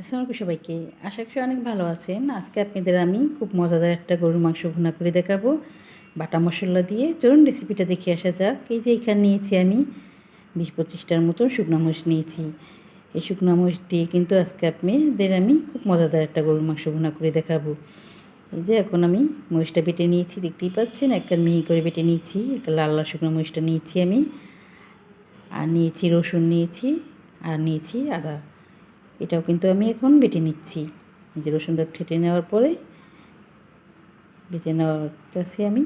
আসসালামু সবাইকে। আশা করি অনেক ভালো আছেন। আজকে আপনাদের আমি খুব মজাদার একটা গরুর মাংস ভুনা করে দেখাবো। বাটা মশলা দিয়ে। চলুন রেসিপিটা দেখে আসা যাক। এই যে এখানে নিয়েছি আমি বিশ পঁচিশটার মতো শুকনো মরিচ নিয়েছি। এই শুকনো মরিচ দিয়ে কিন্তু আজকে আপনাদের আমি খুব মজাদার একটা গরুর মাংস ভুনা করে দেখাবো। এই যে এখন আমি মরিচটা বেটে নিয়েছি, দেখতেই পাচ্ছেন? একটা মিহি করে বেটে নিয়েছি, একটা লাল লাল শুকনো মরিচটা নিয়েছি আমি। আর নিয়েছি রসুন নিয়েছি, আর নিয়েছি আদা। এটাও কিন্তু আমি এখন বেটে নিচ্ছি। এই যে রসুনটা ঠেটে নেওয়ার পরে বেটে নেওয়ার চাচ্ছি আমি।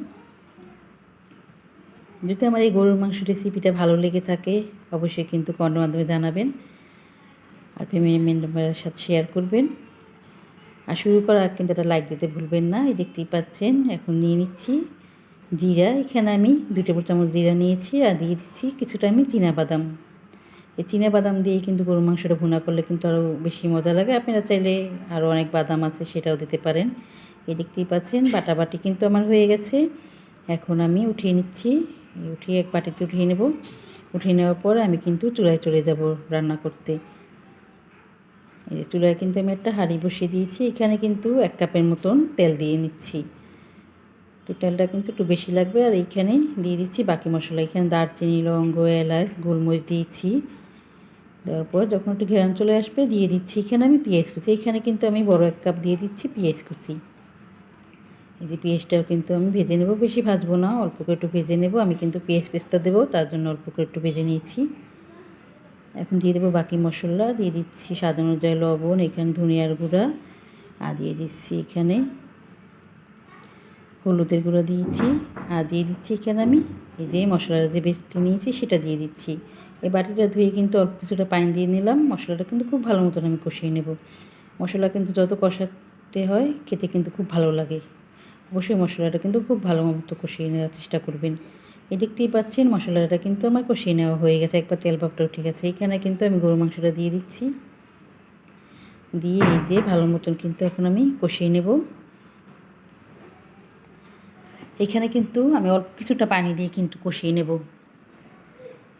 যদি আমার এই গরুর মাংস রেসিপিটা ভালো লেগে থাকে, অবশ্যই কিন্তু কমেন্টের মাধ্যমে জানাবেন। আর ফ্যামিলি মেম্বারের সাথে শেয়ার করবেন। আর শুরু করার কিন্তু একটা লাইক দিতে ভুলবেন না, এই দেখতেই পাচ্ছেন। এখন নিয়ে নিচ্ছি জিরা। এখানে আমি দুই টেবিল চামচ জিরা নিয়েছি আর দিয়ে দিচ্ছি কিছুটা আমি বাদাম। এই চিনে বাদাম দিয়ে কিন্তু গরু মাংসটা ভুনা করলে কিন্তু আরও বেশি মজা লাগে। আপনারা চাইলে আরও অনেক বাদাম আছে সেটাও দিতে পারেন। এই দেখতেই পাচ্ছেন, বাটাবাটি কিন্তু আমার হয়ে গেছে। এখন আমি উঠিয়ে নিচ্ছি। উঠিয়ে এক বাটিতে উঠিয়ে নেব। উঠিয়ে নেওয়ার পর আমি কিন্তু চুলায় চলে যাব রান্না করতে। এই যে চুলায় কিন্তু আমি একটা হাঁড়ি বসিয়ে দিয়েছি। এখানে কিন্তু এক কাপের মতন তেল দিয়ে নিচ্ছি। তো তেলটা কিন্তু একটু বেশি লাগবে। আর এইখানে দিয়ে দিচ্ছি বাকি মশলা। এখানে দারচিনি, লবঙ্গ, এলাচ, গোলমরিচ দিয়েছি। দেওয়ার পর যখন একটু ঘেরান চলে আসবে, দিয়ে দিচ্ছি। এখানে আমি পেঁয়াজ কুচি। এখানে কিন্তু আমি বড় এক কাপ দিয়ে দিচ্ছি পেঁয়াজ কুচি। এই যে পেঁয়াজটাও কিন্তু আমি ভেজে নেব। বেশি ভাজবো না, অল্প করে একটু ভেজে নেব। আমি কিন্তু পেঁয়াজ পেস্তা দেবো, তার জন্য অল্প করে একটু ভেজে নিয়েছি। এখন দিয়ে দেবো বাকি মশলা। দিয়ে দিচ্ছি স্বাদ অনুযায়ী লবণ, এখানে ধনিয়ার গুঁড়া। আর দিয়ে দিচ্ছি এখানে হলুদের গুঁড়ো দিয়েছি। আর দিয়ে দিচ্ছি এখানে আমি এই যে মশলাটা যে বেশি নিয়েছি, সেটা দিয়ে দিচ্ছি। এই বাটিটা ধুয়ে কিন্তু অল্প কিছুটা পানি দিয়ে নিলাম। মশলাটা কিন্তু খুব ভালো মতন আমি কষিয়ে নেব। মশলা কিন্তু যত কষাতে হয়, খেতে কিন্তু খুব ভালো লাগে। অবশ্যই মশলাটা কিন্তু খুব ভালো মতো কষিয়ে নেওয়ার চেষ্টা করবেন। এই দেখতেই পাচ্ছেন, মশলাটা কিন্তু আমার কষিয়ে নেওয়া হয়ে গেছে। একবার তেল ভাবটাও ঠিক আছে। এখানে কিন্তু আমি গরু মাংসটা দিয়ে দিচ্ছি। দিয়ে এই যে ভালো মতন কিন্তু এখন আমি কষিয়ে নেব। এখানে কিন্তু আমি অল্প কিছুটা পানি দিয়ে কিন্তু কষিয়ে নেব।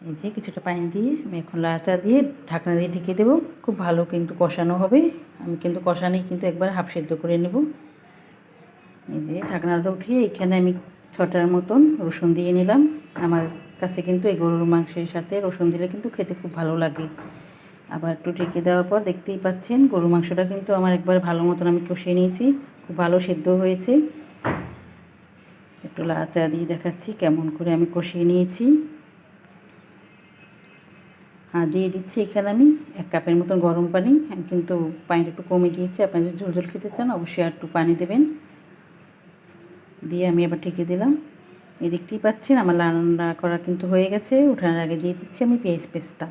এই যে কিছুটা পানি দিয়ে আমি এখন লাচা দিয়ে ঢাকনা দিয়ে ঢেকে দেবো। খুব ভালো কিন্তু কষানো হবে। আমি কিন্তু কষানেই কিন্তু একবার হাফ সেদ্ধ করে নেব। এই যে ঢাকনাটা উঠিয়ে এখানে আমি ছটার মতন রসুন দিয়ে নিলাম। আমার কাছে কিন্তু এই গরুর মাংসের সাথে রসুন দিলে কিন্তু খেতে খুব ভালো লাগে। আবার একটু ঢেকে দেওয়ার পর দেখতেই পাচ্ছেন, গরুর মাংসটা কিন্তু আমার একবার ভালো মতন আমি কষিয়ে নিয়েছি। খুব ভালো সেদ্ধ হয়েছে। একটু লাচা দিয়ে দেখাচ্ছি কেমন করে আমি কষিয়ে নিয়েছি। আর দিয়ে দিচ্ছি এখানে আমি এক কাপের মতন গরম পানি, কিন্তু পানিটা একটু কমে দিয়েছি। আপনি যদি ঝোল ঝোল খেতে চান, অবশ্যই আর একটু পানি দেবেন। দিয়ে আমি আবার ঠেকে দিলাম। এই দেখতেই পাচ্ছেন, আমার রান্না করা কিন্তু হয়ে গেছে। উঠানোর আগে দিয়ে দিচ্ছি আমি পেঁয়াজ পেস্তা।